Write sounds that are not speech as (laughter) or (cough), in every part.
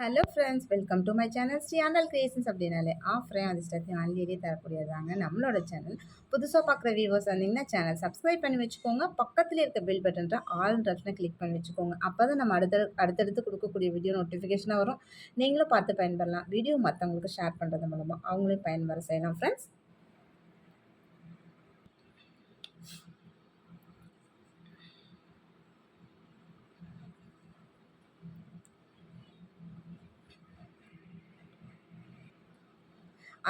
Hello friends welcome to my channel Sri Andal creations அப்படின்னாலே ஆஃப்ரே அதிர்ஷ்டத்தையும் ஆன்லேயே தரக்கூடியதாங்க நம்மளோட சேனல் புதுசாக பார்க்குற வியூவர்ஸ் வந்தீங்கன்னா சேனல் சப்ஸ்கிரைப் பண்ணி வச்சுக்கோங்க. பக்கத்தில் இருக்க பில் பட்டன்ற ஆல் ரஃப்னை கிளிக் பண்ணி வச்சுக்கோங்க. அப்போ தான் நம்ம அடுத்த அடுத்தடுத்து கொடுக்கக்கூடிய வீடியோ நோட்டிஃபிகேஷனாக வரும். நீங்களும் பார்த்து பயன்பெறலாம் வீடியோ மற்றவங்களுக்கு ஷேர் பண்ணுறது மூலமாக அவங்களையும் பயன்பெற செய்யலாம் ஃப்ரெண்ட்ஸ்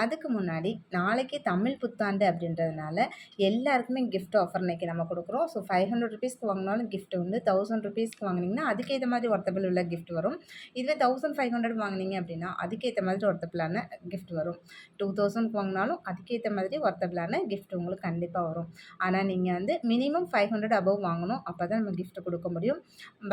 அதுக்கு முன்னாடி நாளைக்கு தமிழ் புத்தாண்டு அப்படின்றதுனால எல்லாருக்குமே கிஃப்ட் ஆஃபர் இன்றைக்கி நம்ம கொடுக்குறோம். ஸோ ஃபைவ் ஹண்ட்ரட் ருபீஸ்க்கு வாங்கினாலும் கிஃப்ட் உண்டு. தௌசண்ட் ருபீஸ்க்கு வாங்கினீங்கன்னா அதுக்கேற்ற மாதிரி ஒர்த்தபிள் உள்ள கிஃப்ட் வரும். இதுவே தௌசண்ட் ஃபைவ் ஹண்ட்ரட் வாங்கினீங்க அப்படின்னா அதுக்கேற்ற மாதிரி ஒர்த்தபிளான கிஃப்ட் வரும். டூ தௌசண்ட் வாங்கினாலும் அதுக்கேற்ற மாதிரி ஒர்த்தபிளான கிஃப்ட் உங்களுக்கு கண்டிப்பாக வரும். ஆனால் நீங்கள் வந்து மினிமம் ஃபைவ் ஹண்ட்ரட் அபவ் வாங்கணும். அப்போ தான் நம்ம கிஃப்ட் கொடுக்க முடியும்.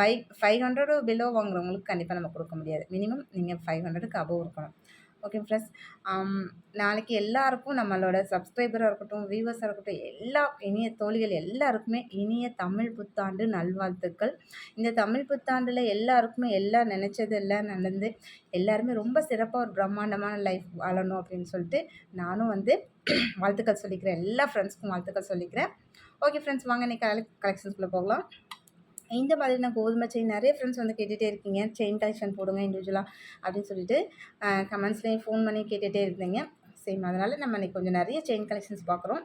பை ஃபைவ் ஹண்ட்ரட் பிலோ வாங்குறவங்களுக்கு கண்டிப்பாக நம்ம கொடுக்க முடியாது. மினிமம் நீங்கள் ஃபைவ் ஹண்ட்ரடுக்கு அபவ் இருக்கணும். ஓகே ஃப்ரெண்ட்ஸ் um, நாளைக்கு எல்லாருக்கும் நம்மளோட சப்ஸ்கிரைபராக இருக்கட்டும் வியூவர்ஸாக இருக்கட்டும் எல்லா இனிய தோழிகள் எல்லாருக்குமே இனிய தமிழ் புத்தாண்டு நல்வாழ்த்துக்கள். இந்த தமிழ் புத்தாண்டில் எல்லாருக்குமே எல்லாம் நினச்சது எல்லாம் நடந்து எல்லாருமே ரொம்ப சிறப்பாக ஒரு பிரம்மாண்டமான லைஃப் வாழணும் அப்படின்னு சொல்லிட்டு நானும் வந்து (clears throat) வாழ்த்துக்கள் சொல்லிக்கிறேன். எல்லா ஃப்ரெண்ட்ஸ்க்கும் வாழ்த்துக்கள் சொல்லிக்கிறேன். ஓகே ஃப்ரெண்ட்ஸ் வாங்க இன்றைக்கி கலெக்ஷன்ஸ்குள்ளே போகலாம். இந்த மாதிரி நான் கோதுமை செயின் நிறைய ஃப்ரெண்ட்ஸ் வந்து கேட்டுகிட்டே இருக்கீங்க. செயின் கலெக்ஷன் போடுங்க இண்டிவிஜுவலாக அப்படின்னு சொல்லிட்டு கமெண்ட்ஸ்லேயும் ஃபோன் பண்ணி கேட்டுகிட்டே இருந்தீங்க. சேம் அதனால் நம்ம இன்றைக்கி கொஞ்சம் நிறைய செயின் கலெக்ஷன்ஸ் பார்க்குறோம்.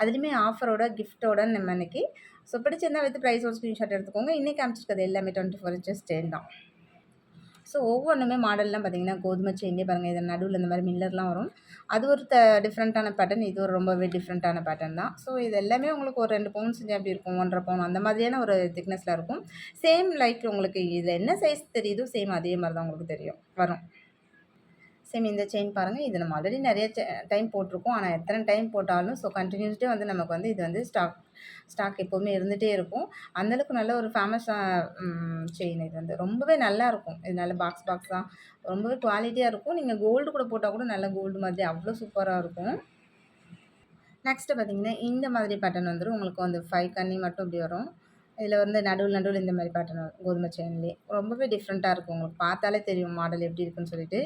அதுலேயுமே ஆஃபரோட கிஃப்ட்டோட நம்ம இன்றைக்கி ஸோ பிடிச்சிருந்தா வித் ப்ரைஸோட ஸ்க்ரீன்ஷாட் எடுத்துக்கோங்க. இன்றைக்கி காமிச்சிருக்கிறது எல்லாமே டுவெண்ட்டி ஃபோர் இன்ச்சஸ் செயின் தான். ஸோ ஒவ்வொன்றுமே மாடல்லாம் பார்த்திங்கன்னா கோதுமை செயின்லேயே பாருங்கள் இதில் நடுவில் இந்த மாதிரி மில்லர்லாம் வரும். அது ஒரு த டிஃப்ரெண்ட்டான பேட்டர்ன் இது ஒரு ரொம்பவே டிஃப்ரெண்ட்டான பேட்டர்ன் தான். ஸோ இது எல்லாமே உங்களுக்கு ஒரு ரெண்டு பவுன் செஞ்சு அப்படி இருக்கும். ஒன்றரை பவுன் அந்த மாதிரியான ஒரு திக்னஸில் இருக்கும். சேம் லைக் உங்களுக்கு இதில் என்ன சைஸ் தெரியுதோ சேம் அதே மாதிரி தான் உங்களுக்கு தெரியும். வரும். சேம் இந்த செயின் பாருங்கள் இது நம்ம ஆல்ரெடி நிறைய டைம் போட்டிருக்கோம். ஆனால் எத்தனை டைம் போட்டாலும் ஸோ கண்டினியூஸ்டே வந்து நமக்கு வந்து இது வந்து ஸ்டாக் ஸ்டாக் எப்போவுமே இருந்துகிட்டே இருக்கும். அந்தளவுக்கு நல்ல ஒரு ஃபேமஸாக செயின் இது வந்து. ரொம்பவே நல்லாயிருக்கும் இது நல்ல பாக்ஸ் பாக்ஸாக ரொம்பவே குவாலிட்டியாக இருக்கும். நீங்கள் கோல்டு கூட போட்டால் கூட நல்ல கோல்டு மாதிரி அவ்வளோ சூப்பராக இருக்கும். நெக்ஸ்ட்டு பார்த்தீங்கன்னா இந்த மாதிரி பேட்டர்ன் வந்துடும் உங்களுக்கு வந்து ஃபைவ் கன்னி மட்டும் இப்படி வரும். இதில் வந்து நடுவில் நடுவில் இந்த மாதிரி பேட்டர்ன் வரும் கோதுமை செயின்லேயே ரொம்பவே டிஃப்ரெண்ட்டாக இருக்கும் உங்களுக்கு. பார்த்தாலே தெரியும் மாடல் எப்படி இருக்குன்னு சொல்லிட்டு.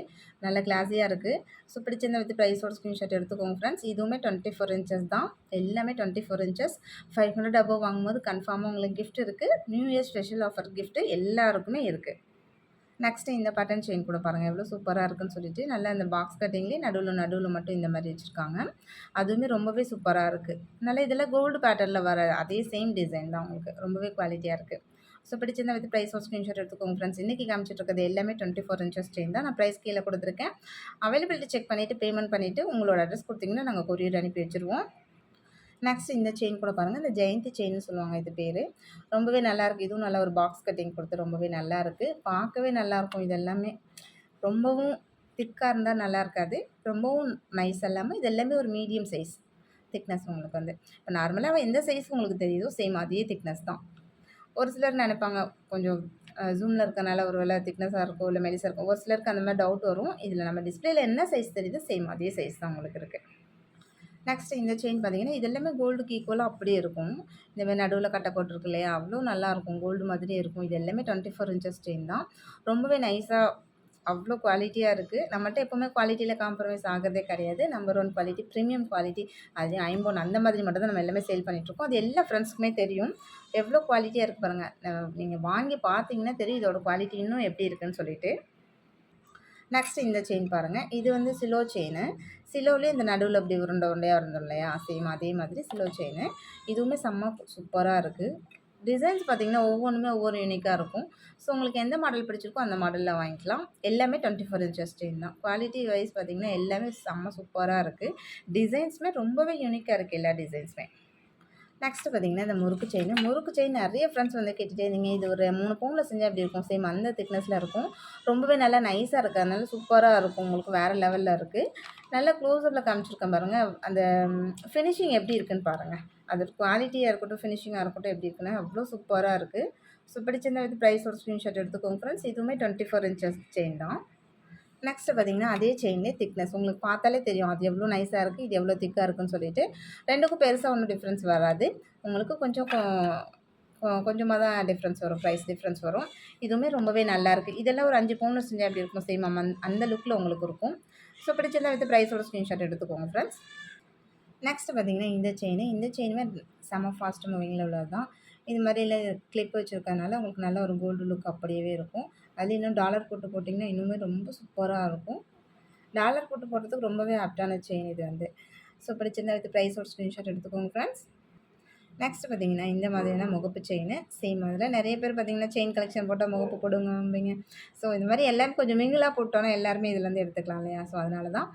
நல்ல கிளாஸியாக இருக்குது ஸோ பிடிச்சிருந்த வித் ப்ரைஸோட ஸ்க்ரீன்ஷாட் எடுத்துக்கோங்க ஃப்ரெண்ட்ஸ் இதுவுமே டுவெண்ட்டி ஃபோர் இன்ச்சஸ் தான். எல்லாமே twenty four inches five hundred above வாங்கும்போது கன்ஃபார்மாக உங்களுக்கு கிஃப்ட் இருக்குது new year special offer gift எல்லாருக்குமே இருக்குது நெக்ஸ்ட்டு இந்த பட்டன் செயின் கூட பாருங்கள் எவ்வளோ சூப்பராக இருக்குன்னு சொல்லிட்டு நல்லா இந்த பாக்ஸ் கட்டிங்லேயே நடுவில் நடுவில் மட்டும் இந்த மாதிரி வச்சுருக்காங்க. அதுவுமே ரொம்பவே சூப்பராக இருக்குது நல்லா இதில் கோல்டு பேட்டர்னில் வர அதே சேம் டிசைன் தான் உங்களுக்கு. ரொம்பவே குவாலிட்டியாக இருக்குது ஸோ பிடிச்சிருந்தா வித் ப்ரைஸ் ஒரு ஸ்க்ரீன்ஷாட் எடுத்துக்கோங்க ஃப்ரெண்ட்ஸ் இன்றைக்கி காமிச்சிட்டு எல்லாமே டுவெண்ட்டி ஃபோர் இன்ச்சஸ் செயின் தான். நான் ப்ரைஸ் கீழே கொடுத்துருக்கேன். அவைலபிலிட்டி செக் பண்ணிவிட்டு பேமெண்ட் பண்ணிவிட்டு உங்களோட அட்ரஸ் கொடுத்தீங்கன்னா நாங்கள் கொரியர் அனுப்பி வச்சுருவோம். நெக்ஸ்ட் இந்த செயின் கூட பாருங்கள் இந்த ஜெயந்தி செயின்னு சொல்லுவாங்க இது பேர். ரொம்பவே நல்லாயிருக்கு இதுவும் நல்லா ஒரு பாக்ஸ் கட்டிங் கொடுத்து ரொம்பவே நல்லாயிருக்கு பார்க்கவே நல்லாயிருக்கும் இது எல்லாமே ரொம்பவும் திக்காக இருந்தால் நல்லா இருக்காது. ரொம்பவும் நைஸ் இல்லாமல் இது எல்லாமே ஒரு மீடியம் சைஸ் திக்னஸ் உங்களுக்கு வந்து. இப்போ நார்மலாக எந்த சைஸ் உங்களுக்கு தெரியுதோ சேம் அதே திக்னஸ் தான். ஒரு சிலர் நினைப்பாங்க கொஞ்சம் ஜூமில் இருக்கனால ஒரு வேலை திக்னஸாக இருக்கும் இல்லை மெலிசாக இருக்கும் ஒரு சிலருக்கு அந்த மாதிரி டவுட் வரும். இதில் நம்ம டிஸ்பிளேயில் என்ன சைஸ் தெரியுதோ சேம் அதே சைஸ் தான் உங்களுக்கு இருக்குது நெக்ஸ்ட் இந்த செயின் பார்த்தீங்கன்னா இது எல்லாமே கோல்டுக்கு ஈக்குவலாக அப்படியே இருக்கும். இந்த மாதிரி நடுவில் கட்டை போட்டிருக்கு இல்லையா? அவ்வளோ நல்லாயிருக்கும் கோல்டு மாதிரியே இருக்கும். இது எல்லாமே டுவெண்ட்டி ஃபோர் இன்ச்சஸ் செயின் தான். ரொம்பவே நைஸாக அவ்வளோ குவாலிட்டியாக இருக்குது நம்மகிட்ட எப்போவுமே குவாலிட்டியில் காம்ப்ரமைஸ் ஆகிறதே கிடையாது. Number one quality premium quality அது ஐம்போன் அந்த மாதிரி மட்டும் தான் நம்ம எல்லாமே சேல் பண்ணிகிட்ருக்கோம் அது எல்லா ஃப்ரெண்ட்ஸுக்குமே தெரியும். எவ்வளோ குவாலிட்டியாக இருக்குது பாருங்கள் நீங்கள் வாங்கி பார்த்தீங்கன்னா தெரியும் இதோட குவாலிட்டி இன்னும் எப்படி இருக்குன்னு சொல்லிட்டு. நெக்ஸ்ட் இந்த செயின் பாருங்கள் இது வந்து சிலோ செயின் சிலோலேயே இந்த நடுவில் அப்படி உருண்டை உருண்டையாக இருந்தோம் இல்லையா? சேம் அதே மாதிரி சிலோ செயின் இதுவுமே செம்ம சூப்பராக இருக்குது டிசைன்ஸ் பார்த்திங்கன்னா ஒவ்வொன்றுமே ஒவ்வொரு யூனிக்காக இருக்கும். ஸோ உங்களுக்கு எந்த மாடல் பிடிச்சிருக்கோ அந்த மாடலில் வாங்கிக்கலாம். எல்லாமே டுவெண்ட்டி ஃபோர் இன்ச்சஸ் செயின் தான். குவாலிட்டி வைஸ் பார்த்திங்கன்னா எல்லாமே செம்ம சூப்பராக இருக்குது டிசைன்ஸுமே ரொம்பவே யூனிக்காக இருக்குது எல்லா டிசைன்ஸுமே நெக்ஸ்ட்டு பார்த்தீங்கன்னா இந்த முறுக்கு செயின் முறுக்கு செயின் நிறைய ஃப்ரெண்ட்ஸ் வந்து கேட்டுகிட்டே இருந்தீங்க இது ஒரு மூணு பவுனில் செஞ்சால் அப்படி இருக்கும்? சேம் அந்த திக்னஸில் இருக்கும். ரொம்பவே நல்லா நைஸாக இருக்குது அதனால சூப்பராக இருக்கும். உங்களுக்கு வேறு லெவலில் இருக்குது நல்லா க்ளோஸ்அப்பில் காமிச்சிருக்கேன் பாருங்கள் அந்த ஃபினிஷிங் எப்படி இருக்குன்னு பாருங்கள் அது குவாலிட்டியாக இருக்கட்டும் ஃபினிஷிங்காக இருக்கட்டும் எப்படி இருக்குன்னு அவ்வளோ சூப்பராக இருக்குது ஸோ பிடிச்சிருந்த வித் ப்ரைஸ் ஒரு ஸ்க்ரீன்ஷாட் எடுத்துக்கோங்க ஃப்ரெண்ட்ஸ் இதுவுமே டுவெண்ட்டி ஃபோர் இன்ச்சஸ் செயின் தான். நெக்ஸ்ட்டு பார்த்திங்கன்னா அதே செயின்லேயே திக்னஸ் உங்களுக்கு பார்த்தாலே தெரியும் அது எவ்வளோ நைஸாக இருக்குது இது எவ்வளோ திக்காக இருக்குன்னு சொல்லிட்டு. ரெண்டுக்கும் பெருசாக ஒன்றும் டிஃப்ரென்ஸ் வராது. உங்களுக்கு கொஞ்சம் கொஞ்சமாக தான் டிஃப்ரென்ஸ் வரும் ப்ரைஸ் டிஃப்ரென்ஸ் வரும். இதுவுமே ரொம்பவே நல்லாயிருக்கு இதெல்லாம் ஒரு அஞ்சு பவுன் செஞ்சால் எப்படி இருக்கும் சேம் அம்மன் அந்த லுக்கில் உங்களுக்கு இருக்கும். ஸோ பிடிச்சிருந்தா வித் ப்ரைஸோட ஸ்க்ரீன்ஷாட் எடுத்துக்கோங்க ஃப்ரெண்ட்ஸ் நெக்ஸ்ட்டு பார்த்தீங்கன்னா இந்த செயின் இந்த செயினுமே செம ஃபாஸ்ட் மூவிங்கில் உள்ளது தான் இது மாதிரில கிளிப் வச்சுருக்கறனால உங்களுக்கு நல்ல ஒரு கோல்டு லுக் அப்படியே இருக்கும். அதில் இன்னும் டாலர் போட்டு போட்டிங்கன்னா இன்னுமே ரொம்ப சூப்பராக இருக்கும். டாலர் போட்டு போடுறதுக்கு ரொம்பவே ஆப்டான செயின் இது வந்து. ஸோ பிடிச்சிருந்தா வித் ப்ரைஸோட ஸ்க்ரீன்ஷாட் எடுத்துக்கோங்க ஃப்ரெண்ட்ஸ் நெக்ஸ்ட் பார்த்தீங்கன்னா இந்த மாதிரியான முகப்பு செயின் சேம் அதில். நிறைய பேர் பார்த்தீங்கன்னா செயின் கலெக்ஷன் போட்டால் முகப்பு போடுங்க ஸோ இந்த மாதிரி எல்லாமே கொஞ்சம் மிங்கிளாக போட்டோன்னா எல்லாருமே இதுலேருந்து எடுத்துக்கலாம் இல்லையா? ஸோ அதனால தான்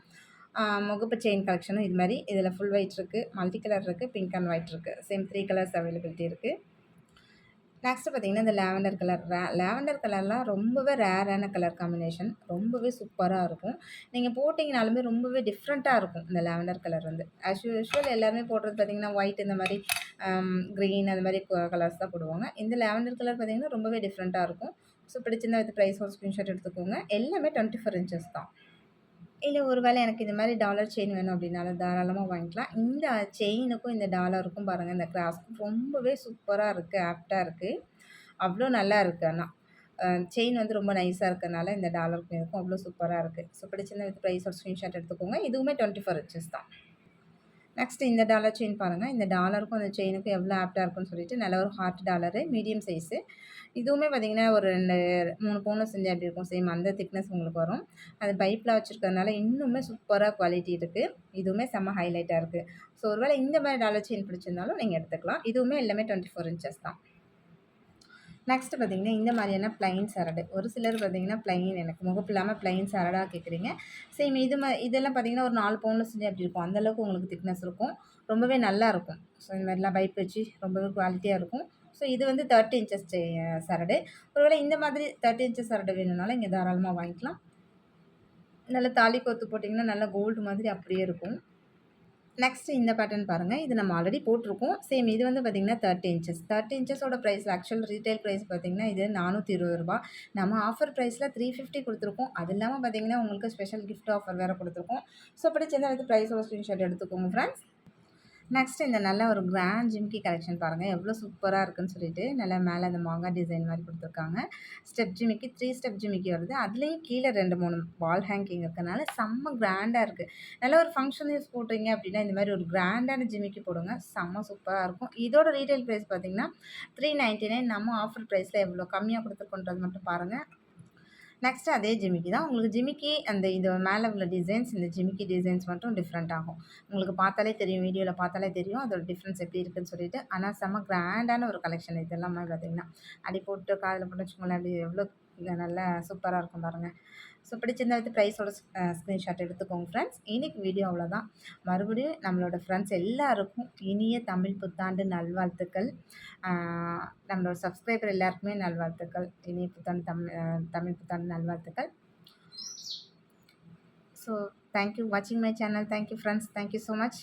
முகப்பு செயின் கலெக்ஷனும் இது மாதிரி இதில் ஃபுல் ஒயிட் இருக்குது மல்டி கலர் இருக்குது பிங்க் அண்ட் ஒயிட் இருக்குது சேம் த்ரீ கலர்ஸ் அவைலபிலிட்டி இருக்குது நெக்ஸ்ட்டு பார்த்திங்கன்னா இந்த லேவண்டர் கலர் ரே லேவண்டர் கலர்லாம் ரொம்பவே ரேரான கலர் காம்பினேஷன் ரொம்பவே சூப்பராக இருக்கும். நீங்கள் போட்டிங்கனாலுமே ரொம்பவே டிஃப்ரெண்ட்டாக இருக்கும் இந்த லேவண்டர் கலர் வந்து. ஆஸ் யூஷுவல் எல்லாருமே போடுறது பார்த்திங்கன்னா ஒயிட் இந்த மாதிரி um, க்ரீன் அந்த மாதிரி கலர்ஸ் தான் போடுவாங்க. இந்த லேவண்டர் கலர் பார்த்திங்கன்னா ரொம்பவே டிஃப்ரெண்ட்டாக இருக்கும். ஸோ பிடிச்சிருந்தா வித் ப்ரைஸ் ஒரு ஸ்க்ரீன்ஷாட் எடுத்துக்கோங்க. எல்லாமே டுவெண்ட்டி ஃபோர் இன்ச்சஸ் தான். இல்லை ஒரு வேளை எனக்கு இந்த மாதிரி டாலர் செயின் வேணும் அப்படின்னாலும் தாராளமாக வாங்கிக்கலாம். இந்த செயினுக்கும் இந்த டாலருக்கும் பாருங்கள் இந்த கிராஸ்க்கும் ரொம்பவே சூப்பராக இருக்குது ஆப்டாக இருக்குது அவ்வளோ நல்லா இருக்குது ஆனால் செயின் வந்து ரொம்ப நைஸாக இருக்கிறனால இந்த டாலருக்கும் இருக்கும் அவ்வளோ சூப்பராக இருக்குது ஸோ பிடிச்சிருந்த வித் ப்ரைஸோட ஸ்க்ரீன்ஷாட் எடுத்துக்கோங்க. இதுவுமே டுவெண்ட்டி ஃபோர் இன்ச்சஸ் தான். நெக்ஸ்ட் இந்த டாலர் செயின் பாருங்கள் இந்த டாலருக்கும் அந்த செயினுக்கும் எவ்வளோ ஆப்டாக இருக்குன்னு சொல்லிட்டு நல்ல ஒரு ஹார்ட் டாலரு மீடியம் சைஸு இதுவுமே பார்த்திங்கன்னா ஒரு ரெண்டு மூணு பவுனில் செஞ்சால் எப்படி இருக்கும். சேம் அந்த திக்னஸ் உங்களுக்கு வரும். அது பைப்பில் வச்சுருக்கறதுனால இன்னுமே சூப்பராக குவாலிட்டி இருக்குது இதுவுமே செம்ம ஹைலைட்டாக இருக்குது ஸோ ஒருவேளை இந்த மாதிரி டாலர் செயின் பிடிச்சிருந்தாலும் நீங்கள் எடுத்துக்கலாம். இதுவுமே எல்லாமே டுவெண்ட்டி ஃபோர் இன்ச்சஸ் தான். நெக்ஸ்ட் பார்த்திங்கன்னா இந்த மாதிரியான ப்ளைன் சரடு ஒரு சிலர் பார்த்திங்கன்னா ப்ளைன் எனக்கு முகப்பு இல்லாமல் ப்ளைன் சரடாக கேட்குறீங்க சேம் இது மா இதெல்லாம் பார்த்திங்கன்னா ஒரு நாலு பவுனில் செஞ்சு அப்படி இருக்கும். அந்தளவுக்கு உங்களுக்கு திக்னஸ் இருக்கும். ரொம்பவே நல்லா இருக்கும். ஸோ இந்த மாதிரிலாம் பைப் வச்சு ரொம்பவே குவாலிட்டியாக இருக்கும். ஸோ இது வந்து தேர்ட்டி இன்ச்சஸ் சரடு ஒருவேளை இந்த மாதிரி தேர்ட்டி இன்ச்சஸ் சரடு வேணும்னாலும் இங்கே தாராளமாக வாங்கிக்கலாம். நல்லா தாலி கொத்து போட்டிங்கன்னா நல்லா கோல்டு மாதிரி அப்படியே இருக்கும். நெக்ஸ்ட் இந்த பேட்டர்ன் பாருங்கள் இது நம்ம ஆல்ரெடி போட்டிருக்கோம். சேம் இது வந்து பார்த்திங்கன்னா தேர்ட்டி இன்ச்சஸ் தேர்ட்டி இன்ச்சஸோட ப்ரைஸ் ஆக்சுவல் ரீட்டைல் ப்ரைஸ் பார்த்திங்கன்னா இது நானூற்றி இருபது ரூபா. நம்ம ஆஃபர் ப்ரைஸில் த்ரீ ஃபிஃப்டி கொடுத்துருக்கோம். அது இல்லாமல் பார்த்திங்கன்னா உங்களுக்கு ஸ்பெஷல் கிஃப்ட் ஆஃபர் வேறு கொடுத்துருக்கோம். ஸோ அப்படி சின்ன வந்து ப்ரைஸோட ஸ்க்ரீன்ஷாட் எடுத்துக்கோங்க ஃப்ரெண்ட்ஸ் நெக்ஸ்ட் இந்த நல்ல ஒரு கிராண்ட் ஜிம்கி கலெக்ஷன் பாருங்கள் எவ்வளோ சூப்பராக இருக்குன்னு சொல்லிட்டு நல்லா மேலே அந்த மாங்காய் டிசைன் மாதிரி கொடுத்துருக்காங்க. ஸ்டெப் ஜிமிக்கி த்ரீ ஸ்டெப் ஜிமிக்கி வருது. அதுலேயும் கீழே ரெண்டு மூணு வால் ஹேங்கிங் இருக்கனால செம்ம கிராண்டாக இருக்குது நல்ல ஒரு ஃபங்க்ஷன் யூஸ் போட்டீங்க அப்படின்னா இந்த மாதிரி ஒரு கிராண்டான ஜிமிக்கி போடுங்க. செம்ம சூப்பராக இருக்கும். இதோட ரீட்டைல் ப்ரைஸ் பார்த்தீங்கன்னா த்ரீ நைன்ட்டி நைன் நம்ம ஆஃபர் ப்ரைஸில் எவ்வளோ கம்மியாக கொடுத்துருக்கோன்றது மட்டும் பாருங்கள் நெக்ஸ்ட்டு அதே ஜிமிக்கி தான். உங்களுக்கு ஜிமிக்கி அந்த இது மேலே உள்ள டிசைன்ஸ் இந்த ஜிமிக்கி டிசைன்ஸ் மட்டும் டிஃப்ரெண்ட் ஆகும். உங்களுக்கு பார்த்தாலே தெரியும் வீடியோவில் பார்த்தாலே தெரியும் அதோட டிஃப்ரென்ஸ் எப்படி இருக்குன்னு சொல்லிட்டு. ஆனால் செம்ம கிராண்டான ஒரு கலெக்ஷன் இது எல்லாமே பார்த்தீங்கன்னா. அடி போட்டு காதில் போட்டு வச்சுக்கோங்களேன் அப்படி எவ்வளோ நல்லா சூப்பராக இருக்கும் பாருங்கள் ஸோ பிடிச்சிருந்தா வந்து ப்ரைஸோட ஸ்க்ரீன்ஷாட் எடுத்துக்கோங்க ஃப்ரெண்ட்ஸ் இன்றைக்கி வீடியோ அவ்வளோதான் மறுபடியும் நம்மளோட ஃப்ரெண்ட்ஸ் எல்லாருக்கும் இனிய தமிழ் புத்தாண்டு நல்வாழ்த்துக்கள். நம்மளோட சப்ஸ்கிரைபர் எல்லாருக்குமே நல்வாழ்த்துக்கள். இனிய புத்தாண்டு தமிழ் தமிழ் புத்தாண்டு நல்வாழ்த்துக்கள். ஸோ தேங்க்யூ வாட்சிங் my channel thank you friends thank you so much